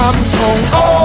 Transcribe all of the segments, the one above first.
I'm so old.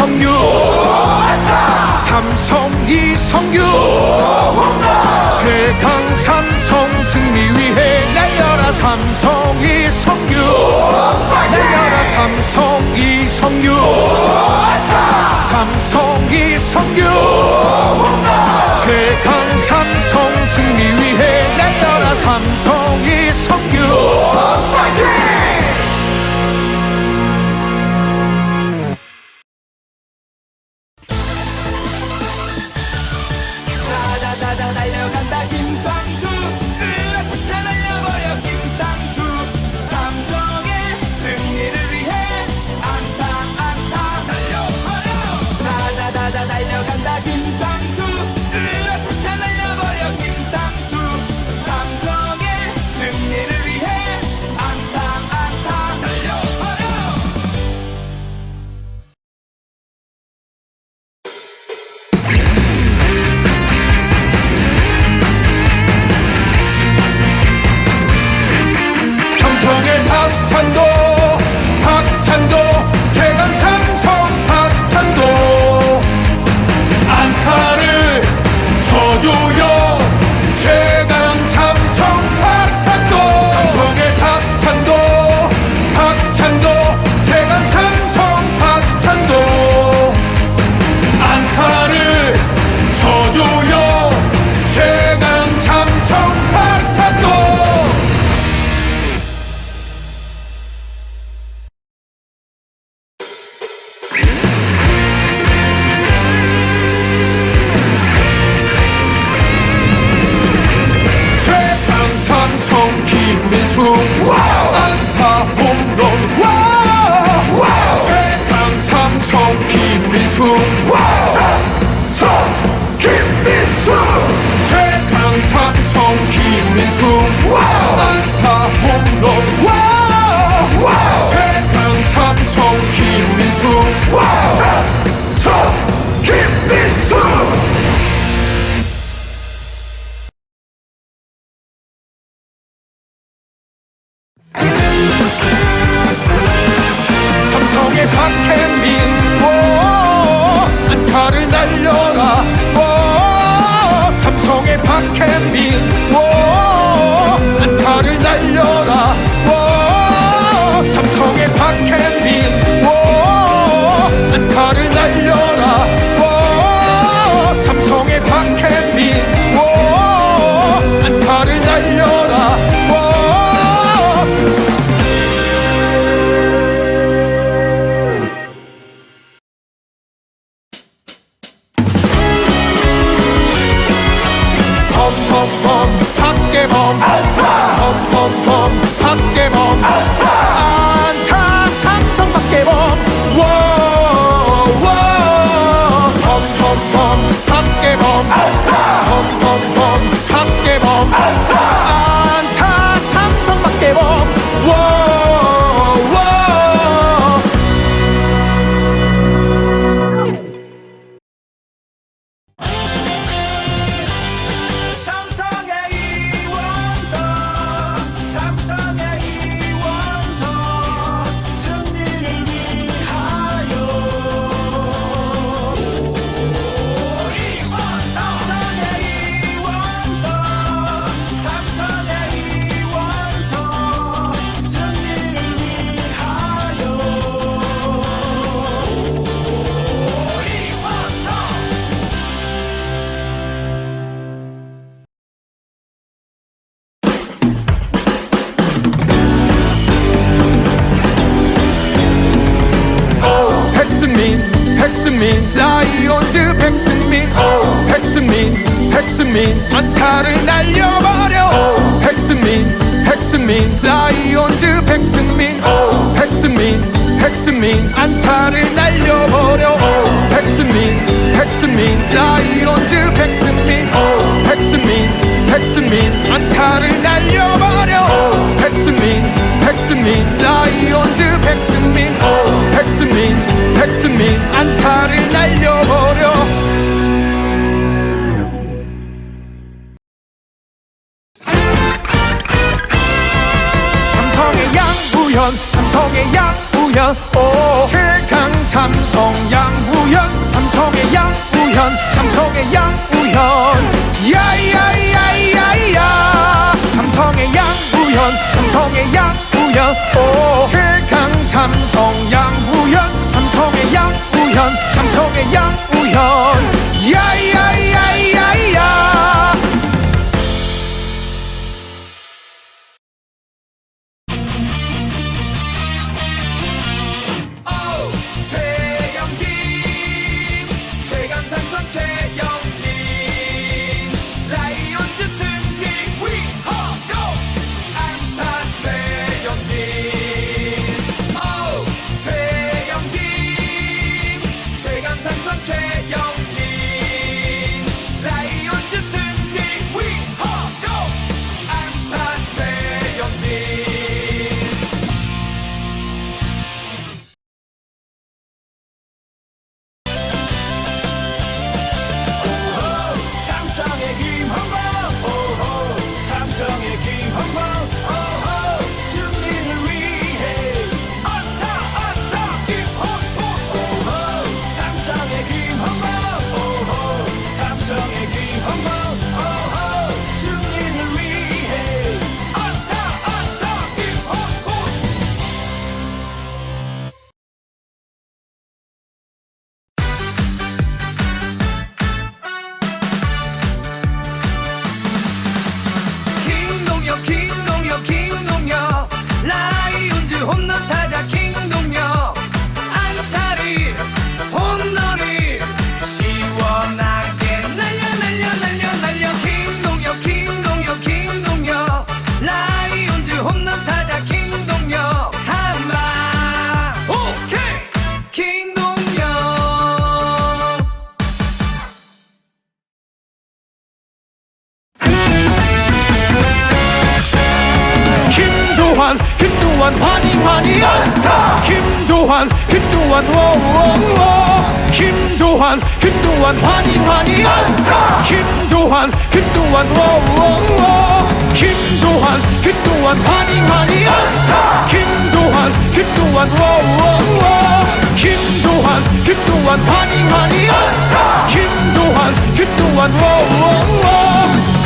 이성유. 삼성 이성유. 세강 삼성 승리 위해 날려라 삼성 이성유. 날려라 삼성 이성유. 삼성 이성유. 세강 삼성 승리 위해 날려라 삼성 이성유. 충성성 김민수. 최강 삼성 김민수. 안타 홈런. 최강 삼성 김민수. 안타 범범범 박계범 안타 안타 삼성 박계범 백승민 안타를 날려버려. 오 백승민 백승민 라이온즈 백승민. 오 백승민 백승민 안타를 날려버려. 오 백승민 백승민 라이온즈 백승민. 김도환 워워워 김도환 김도환 환희 환희. 안타 김도환 김도환 워워워 김도환 김도환 환희 환희. 안타 김도환 김도환 워워워 김도환 김도환 환희 환희. 안타 김도환 김도환 워워워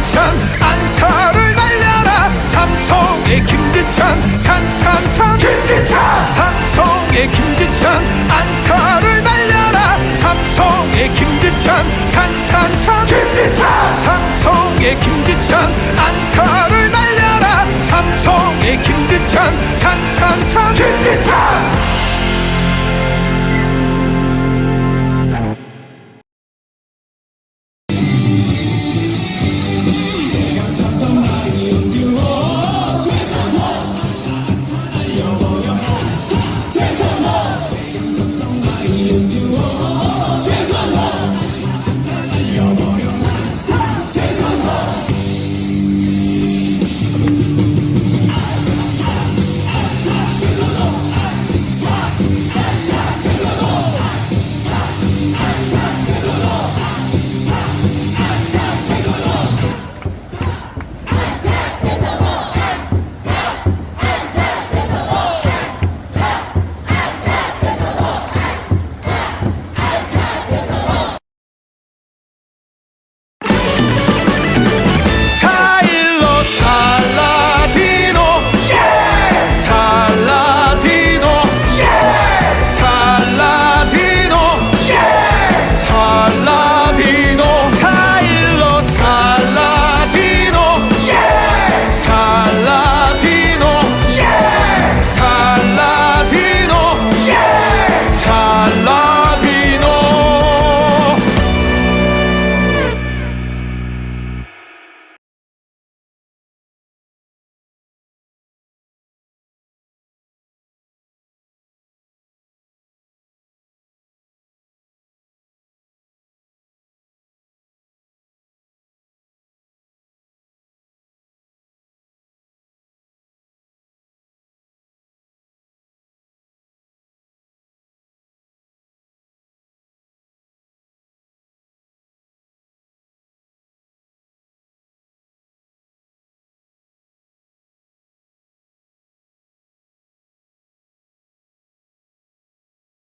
김지찬 안타를 날려라. 삼성의 김지찬 찬찬찬. 김지찬! 삼성의 김지찬 안타를 날려라. 삼성의 김지찬 찬찬찬. 김지찬! 삼성의 김지찬 안타를 날려라. 삼성의 김지찬